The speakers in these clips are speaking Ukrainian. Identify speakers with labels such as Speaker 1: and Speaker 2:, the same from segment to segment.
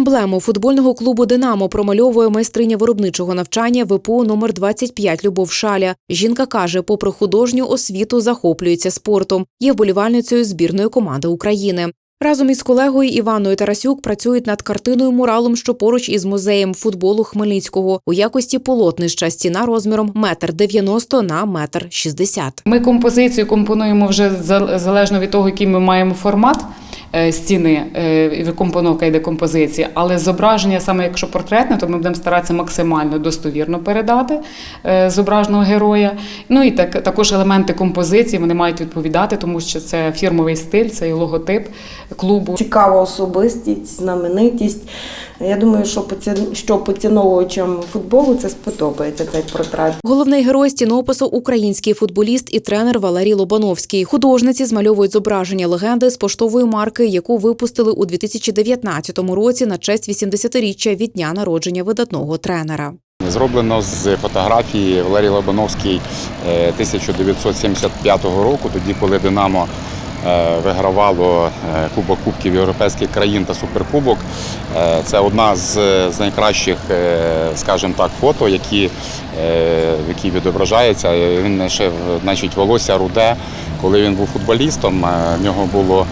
Speaker 1: Емблему футбольного клубу Динамо промальовує майстриня виробничого навчання ВПУ номер 25 Любов Шаля. Жінка каже, попри художню освіту, захоплюється спортом. Є вболівальницею збірної команди України. Разом із колегою Іваною Тарасюк працюють над картиною муралом, що поруч із музеєм футболу Хмельницького у якості полотнища стіна розміром метр дев'яносто на метр шістдесят.
Speaker 2: Ми композицію компонуємо вже за- залежно від того, який ми маємо формат стіни, е, компоновка йде композиції, але зображення, саме якщо портретне, то ми будемо старатися максимально достовірно передати е, зображеного героя. Ну і так, також елементи композиції вони мають відповідати, тому що це фірмовий стиль, це і логотип клубу.
Speaker 3: цікава особистість, знаменитість. Я думаю, що поці- що поціновувачам футболу це сподобається цей портрет.
Speaker 1: Головний герой стінопису український футболіст і тренер Валерій Лобановський. Художниці змальовують зображення легенди з поштової марки, яку випустили у 2019 році на честь 80-річчя від дня народження видатного тренера.
Speaker 4: Зроблено з фотографії Валерій Лобановський е, 1975 року, тоді, коли Динамо е, вигравало е, Кубок Кубків європейських країн та Суперкубок. Е, Це одна з, найкращих, е, скажімо так, фото, які, які відображається. Він ще значить, волосся руде. Коли він був футболістом, е, в нього було е,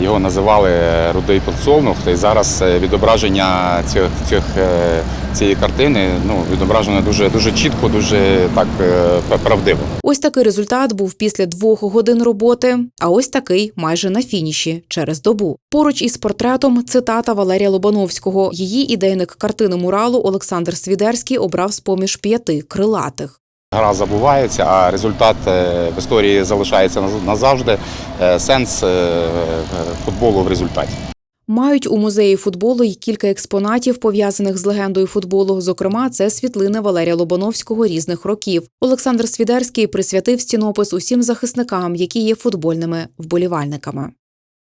Speaker 4: його називали Рудий Подсолнух. І зараз е, відображення цих, цих, е, цієї картини ну, відображено дуже, дуже чітко, дуже так е, правдиво.
Speaker 1: Ось такий результат був після двох годин роботи, а ось такий майже на фініші через добу. Поруч із портретом цитата Валерія Лобановського. Її ідейник картини муралу Олександр Свідерський обрав з поміж п'яти крилатих.
Speaker 4: Гра забувається, а результат е, в історії залишається назавжди. Е, Сенс е, футболу в результаті.
Speaker 1: Мають у музеї футболу й кілька експонатів, пов'язаних з легендою футболу. Зокрема, це світлини Валерія Лобановського різних років. Олександр Свідерський присвятив стінопис усім захисникам, які є футбольними вболівальниками.